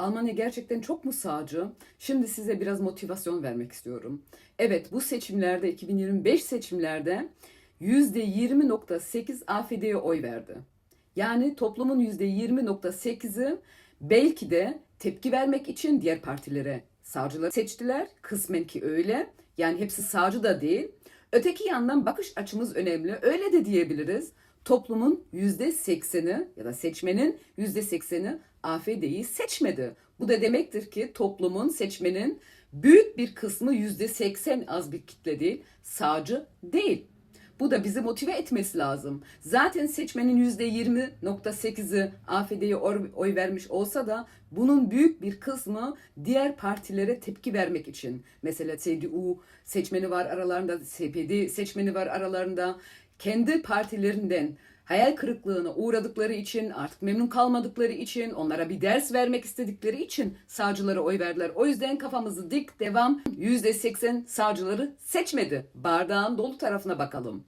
Almanya gerçekten çok mu sağcı? Şimdi size biraz motivasyon vermek istiyorum. Evet bu seçimlerde 2025 seçimlerde %20.8 AfD'ye oy verdi. Yani toplumun %20.8'i belki de tepki vermek için diğer partilere sağcıları seçtiler. Kısmen ki öyle. Yani hepsi sağcı da değil. Öteki yandan bakış açımız önemli. Öyle de diyebiliriz. Toplumun %80'i ya da seçmenin %80'i AfD'yi seçmedi. Bu da demektir ki toplumun, seçmenin büyük bir kısmı %80 az bir kitle değil, sağcı değil. Bu da bizi motive etmesi lazım. Zaten seçmenin %20.8'i AfD'ye oy vermiş olsa da bunun büyük bir kısmı diğer partilere tepki vermek için. Mesela CDU seçmeni var aralarında, SPD seçmeni var aralarında. Kendi partilerinden hayal kırıklığına uğradıkları için, artık memnun kalmadıkları için, onlara bir ders vermek istedikleri için sağcılara oy verdiler. O yüzden kafamızı dik devam %80 sağcıları seçmedi. Bardağın dolu tarafına bakalım.